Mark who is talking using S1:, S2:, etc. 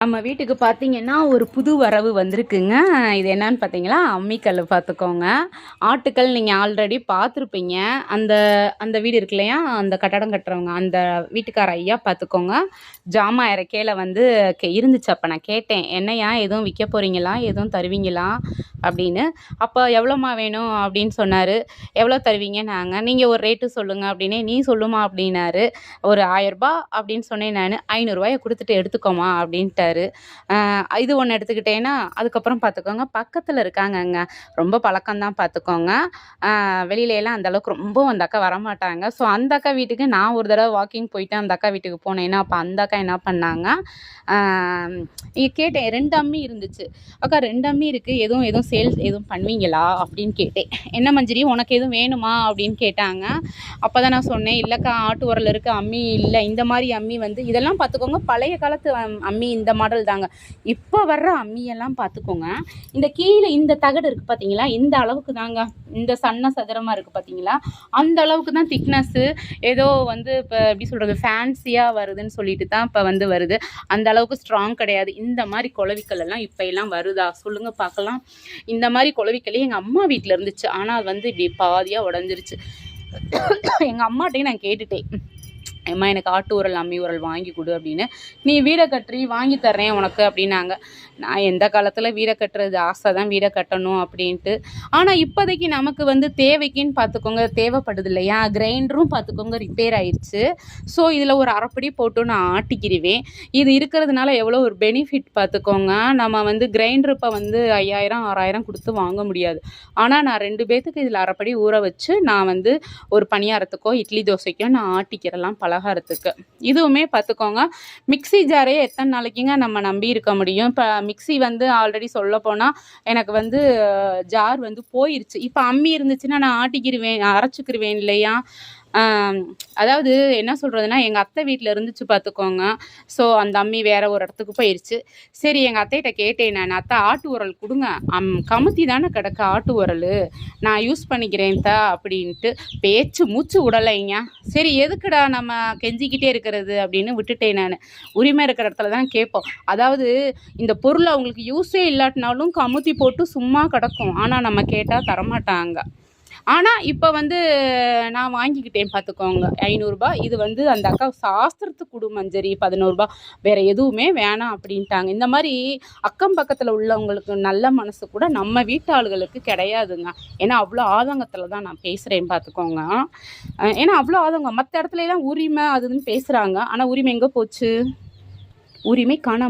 S1: நம்ம வீட்டுக்கு பார்த்தீங்கன்னா ஒரு புது வரவு வந்திருக்குங்க. இது என்னன்னு பார்த்தீங்களா அம்மிக்கல் பார்த்துக்கோங்க ஆட்டுக்கல் நீங்கள் ஆல்ரெடி பார்த்துருப்பீங்க அந்த அந்த வீடு இருக்கு இல்லையா? அந்த கட்டடம் கட்டுறவங்க அந்த வீட்டுக்கார ஐயா பார்த்துக்கோங்க ஜாமான் இறக்கையில் வந்து கே இருந்துச்சு. அப்போ நான் கேட்டேன் என்னையா எதுவும் விற்க போகிறீங்களா எதுவும் தருவீங்களா? அப்படின்னு. அப்போ எவ்வளோமா வேணும்? அப்படின்னு சொன்னார். எவ்வளோ தருவீங்க நாங்கள் நீங்கள் ஒரு ரேட்டு சொல்லுங்கள் அப்படின்னே நீ சொல்லுமா? அப்படின்னாரு. ஒரு ஆயரூபா அப்படின்னு சொன்னேன் நான். ஐநூறுரூவாயை கொடுத்துட்டு எடுத்துக்கோமா? அப்படின்ட்டு ஆஹ் இது ஒன்று எடுத்துக்கிட்டேன்னா அதுக்கப்புறம் பார்த்துக்கோங்க பக்கத்தில் இருக்காங்கங்க. ரொம்ப பழக்கம்தான் பார்த்துக்கோங்க வெளியிலலாம் வெளியில எல்லாம் அந்த அளவுக்கு ரொம்ப அந்த அக்கா வரமாட்டாங்க. ஸோ அந்த அக்கா வீட்டுக்கு நான் ஒரு தடவை வாக்கிங் போயிட்டு அந்த அக்கா வீட்டுக்கு போனேன்னா அப்போ அந்த அக்கா என்ன பண்ணாங்க? கேட்டேன் ரெண்டு அம்மி இருந்துச்சு. அக்கா ரெண்டு அம்மி இருக்குது எதுவும் எதுவும் சேல்ஸ் எதுவும் பண்ணுவீங்களா? அப்படின்னு கேட்டேன். என்ன மஞ்சரி உனக்கு எதுவும் வேணுமா? அப்படின்னு கேட்டாங்க. அப்போ தான் நான் சொன்னேன் இல்லைக்கா ஆட்டு உரல் இருக்க அம்மி இல்லை. இந்த மாதிரி அம்மி வந்து இதெல்லாம் பார்த்துக்கோங்க பழைய காலத்து அம்மி இந்த மாடல் தாங்க. இப்போ வர்ற அம்மியெல்லாம் பார்த்துக்கோங்க இந்த கீழே இந்த தகடு இருக்குது பார்த்தீங்களா இந்த அளவுக்கு தாங்க. இந்த சன்ன சதுரமாக இருக்குது பார்த்தீங்களா அந்த அளவுக்கு தான் திக்னஸ்ஸு ஏதோ வந்து இப்போ எப்படி சொல்கிறது ஃபேன்சியாக வருதுன்னு சொல்லிட்டு தான் இப்போ வந்து வருது. அந்த அளவுக்கு ஸ்ட்ராங் கிடையாது. இந்த மாதிரி குளவிக்கல் எல்லாம் இப்போ எல்லாம் வருதா? சொல்லுங்கள் பார்க்கலாம் இந்த மாதிரி குளவிக்கல் எங்கள் அம்மா வீட்டில் இருந்துச்சு. ஆனால் அது வந்து இப்படி பாதியாக உடஞ்சிருச்சு. எங்கள் அம்மாட்டையும் நான் கேட்டுட்டேன். அம்மா எனக்கு ஆட்டு உரல் அம்மி உரல் வாங்கி கொடு அப்படின்னு. நீ வீடை கட்டுறி வாங்கி தர்றேன் உனக்கு அப்படின்னாங்க. நான் எந்த காலத்தில் வீடை கட்டுறது? ஆசை தான் வீடை கட்டணும் அப்படின்ட்டு. ஆனால் இப்போதைக்கு நமக்கு வந்து தேவைக்குன்னு பார்த்துக்கோங்க தேவைப்படுது இல்லையா? கிரைண்டரும் பார்த்துக்கோங்க ரிப்பேர் ஆயிடுச்சு. ஸோ இதில் ஒரு அரைப்படி போட்டு நான் ஆட்டிக்கிடுவேன் இது இருக்கிறதுனால எவ்வளோ ஒரு பெனிஃபிட் பார்த்துக்கோங்க. நம்ம வந்து கிரைண்டர் இப்போ வந்து ஐயாயிரம் ஆறாயிரம் கொடுத்து வாங்க முடியாது. ஆனால் நான் ரெண்டு பேர்த்துக்கு இதில் அரைப்படி ஊற வச்சு நான் வந்து ஒரு பணியாரத்துக்கோ இட்லி தோசைக்கோ நான் ஆட்டிக்கிறலாம் பலகாரத்துக்கு. இதுவுமே பார்த்துக்கோங்க மிக்ஸி ஜாரே எத்தனை நாளைக்குங்க நம்ம நம்பி இருக்க முடியும்? இப்போ மிக்ஸி வந்து ஆல்ரெடி சொல்ல போனால் எனக்கு வந்து ஜார் வந்து போயிருச்சு. இப்போ அம்மி இருந்துச்சுன்னா நான் ஆட்டிக்கிருவேன் அரைச்சிக்கிருவேன் இல்லையா? அதாவது என்ன சொல்கிறதுனா எங்கள் அத்தை வீட்டில் இருந்துச்சு பார்த்துக்கோங்க ஸோ அந்த அம்மி வேற ஒரு இடத்துக்கு போயிடுச்சு சரி எங்கள் அத்தைகிட்ட கேட்டேன் நான் அத்தை ஆட்டு உரல் கொடுங்க. அம் கமுத்தி தானே கிடக்கு ஆட்டு உரல். நான் யூஸ் பண்ணிக்கிறேன் தா அப்படின்ட்டு பேச்சு மூச்சு விடலைங்க. சரி எதுக்குடா நம்ம கெஞ்சிக்கிட்டே இருக்கிறது அப்படின்னு விட்டுட்டேன் நான். உரிமை இருக்கிற இடத்துல தான் கேட்போம். அதாவது இந்த பொருள் அவங்களுக்கு யூஸே இல்லாட்டினாலும் கமுத்தி போட்டு சும்மா கிடக்கும். ஆனால் நம்ம கேட்டால் தரமாட்டாங்க. ஆனால் இப்போ வந்து நான் வாங்கிக்கிட்டேன் பார்த்துக்கோங்க ஐநூறுரூபா இது வந்து அந்த அக்கா சாஸ்திரத்துக்கு கொடு மஞ்சரி பதினோருபா. வேறு எதுவுமே வேணாம் அப்படின்ட்டாங்க. இந்த மாதிரி அக்கம் பக்கத்தில் உள்ளவங்களுக்கு நல்ல மனசு கூட நம்ம வீட்டு ஆளுகளுக்கு கிடையாதுங்க. ஏன்னா அவ்வளோ ஆதங்கத்தில் தான் நான் பேசுகிறேன் பார்த்துக்கோங்க ஏன்னா அவ்வளோ ஆதங்கம். மற்ற இடத்துலலாம் உரிமை அதுன்னு பேசுகிறாங்க ஆனால் உரிமை எங்கே போச்சு? உரிமை காணாம